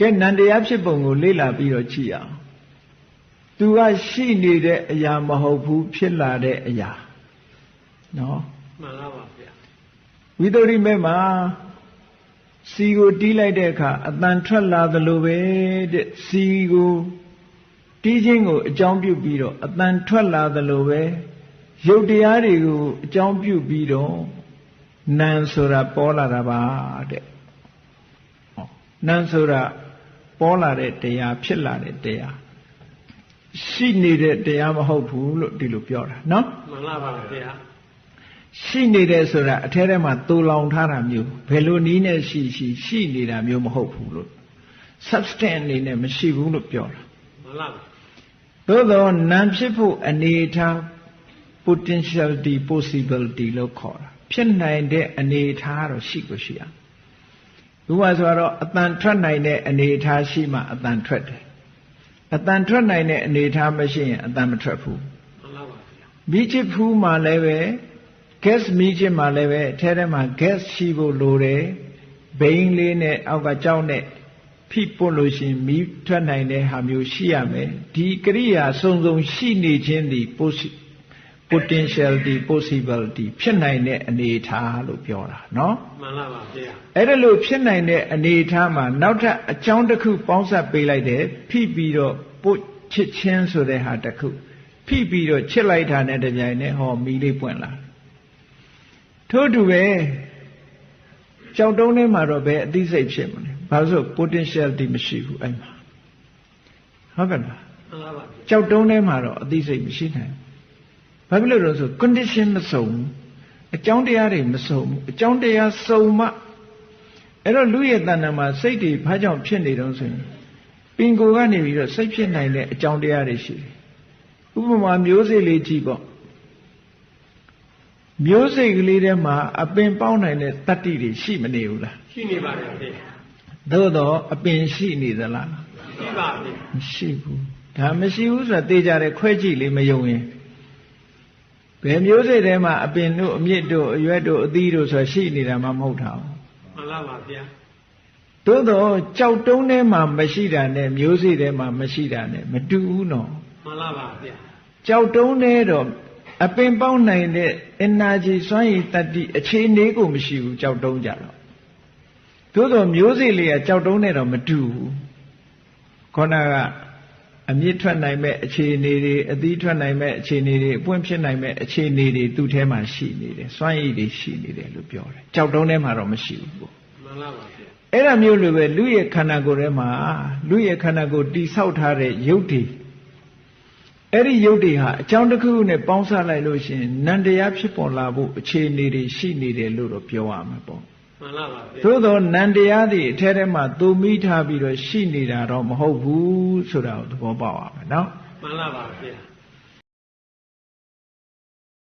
ကဲနန္တရားဖြစ်ပုံကိုလေ့လာပြီးတော့ကြည့်အောင်သူကရှိနေတဲ့အရာမဟုတ်ဘူးဖြစ်လာတဲ့အရာနော်မှန်လားပါဗျာဝိသုရိမေမှာစီကိုတီးလိုက်တဲ့အခါအတန်ထွက်လာသလိုပဲတဲ့စီကိုတီးခြင်းကိုအကြောင်းပြုပြီးတော့အတန်ထွက်လာသလိုပဲရုပ်တရားတွေကိုအကြောင်းပြုပြီးတော့နာမ်ဆိုတာပေါ်လာတာပါတဲ့နာမ်ဆိုတာ ပေါ်လာတဲ့တရားဖြစ်လာတဲ့တရားရှိနေတဲ့တရားမဟုတ်ဘူးလို့ဒီလိုပြောတာနော်မှန်လားပါဗျာရှိနေတယ်ဆိုတာအထဲထဲမှာတူလောင်ထားတာမျိုးဘယ်လိုနည်းနဲ့ရှိရှိရှိနေတာမျိုးမဟုတ်ဘူးလို့ substance အနေနဲ့မရှိဘူးလို့ပြောတာမှန်လားသို့တော့နာမ်ဖြစ်ဖို့အနေထား potentiality possibility လို့ခေါ်တာဖြစ်နိုင်တဲ့အနေထားတော့ရှိကိုရှိအောင် ဥပမာဆိုတော့အတန်ထွက်နိုင်တဲ့အနေထားရှိမှအတန်ထွက်တယ်အတန်ထွက်နိုင်တဲ့အနေထားမရှိရင်အတန်မထွက်ဘူးမှန်ပါပါဗျာမိချစ်ဖူးမှလည်းပဲ gas မိချစ်မှလည်းပဲအထဲထဲမှာ gas ရှိဖို့လိုတယ်ဘိန်းလေးနဲ့အောက်ကကြောက်နဲ့ဖိပွတ်လို့ရှိရင်မိထွက်နိုင်တဲ့ဟာမျိုးရှိရမယ်ဒီကရိယာစုံစုံရှိနေခြင်းဒီ potentiality possibility ဖြစ်နိုင်တဲ့အနေအထားလို့ပြောတာเนาะမှန်ပါပါဗျာအဲ့ဒါလို့ဖြစ်နိုင်တဲ့အနေအထားမှာနောက်ထပ်အကြောင်းတစ်ခုပေါင်းစပ်ပေးလိုက်တယ်ဖိပြီးတော့ပုတ်ချစ်ချင်းဆိုတဲ့ဟာတစ်ခုဖိပြီးတော့ချစ်လိုက်တာနဲ့တပြိုင်နက်ဟောမီးလေးပွင့်လာထို့တူပဲကြောက်တုံးထဲမှာတော့ဘယ်အသိစိတ်ဖြစ်မလဲဘာလို့ potentiality မရှိဘူးအဲ့မှာဟုတ်ကဲ့လားမှန်ပါပါကြောက်တုံးထဲမှာတော့အသိစိတ်မရှိနိုင်ဘာ ဖြစ်လို့လဲဆို condition မစုံအကြောင်းတရားတွေမစုံဘူးအကြောင်းတရားစုံမှအဲ့တော့လူရဲ့တဏ္ဍာမှာစိတ်တွေဘာကြောင့်ဖြစ်နေတုံးဆိုရင်ပင်ကိုကနေပြီးတော့စိတ်ဖြစ်နိုင်တဲ့အကြောင်းတရားတွေရှိတယ်ဥပမာမျိုးစေ့လေးကြည့်ပေါ့မျိုးစိတ်ကလေးထဲမှာအပင်ပေါက်နိုင်တဲ့တတ္တိတွေရှိမနေဘူးလားရှိနေပါတယ်ဗျသို့တော့အပင်ရှိနေသလားရှိပါဗျမရှိဘူးဒါမရှိဘူးဆိုတာသိကြတယ်ခွဲကြည့်လေးမယုံရင် ဘယ်မျိုးစိတ်ထဲမှာအပင်တို့အမြစ်တို့အရွက်တို့အသီးတို့ဆိုရှိနေတာမှမဟုတ်တာမှန်လားပါဗျာသို့တော့ကြောက်တုံးထဲမှာမရှိတာနဲ့မျိုးစိတ်ထဲမှာမရှိတာနဲ့မတူဘူးနော်မှန်လားပါဗျာကြောက်တုံးထဲတော့အပင်ပေါက်နိုင်တဲ့ energy စွမ်းရည်တတ္တိအခြေအနေကိုမရှိဘူးကြောက်တုံးကြတော့သို့တော့မျိုးစိတ်လေးကကြောက်တုံးနဲ့တော့မတူဘူးခေါဏက အမြင့်ထွက်နိုင်မဲ့အခြေအနေတွေအသီးထွက်နိုင်မဲ့အခြေအနေတွေအပွင့်ဖြစ်နိုင်မဲ့အခြေအနေတွေသူ့ထဲမှာရှိနေတယ်စွမ်းရည်တွေရှိနေတယ်လို့ပြောတယ်ကြောက်တုံးထဲမှာတော့မရှိဘူးပေါ့မှန်ပါပါဗျအဲ့ဒါမျိုးလိုပဲလူရဲ့ခန္ဓာကိုယ်ထဲမှာလူရဲ့ခန္ဓာကိုယ်တိဆောက်ထားတဲ့ယုတ်တွေအဲ့ဒီယုတ်တွေဟာအကြောင်းတစ်ခုနဲ့ပေါင်းစပ်လိုက်လို့ရှိရင်နန္တရားဖြစ်ပေါ်လာဖို့အခြေအနေတွေရှိနေတယ်လို့တော့ပြောရမှာပေါ့ မှန်ပါပါသို့သောနန္တရားတွေအထဲထဲမှာသူမိထားပြီးတော့ရှိနေတာတော့မဟုတ်ဘူးဆိုတာကိုသဘောပေါက်ရမယ်နော်မှန်ပါပါဗျာ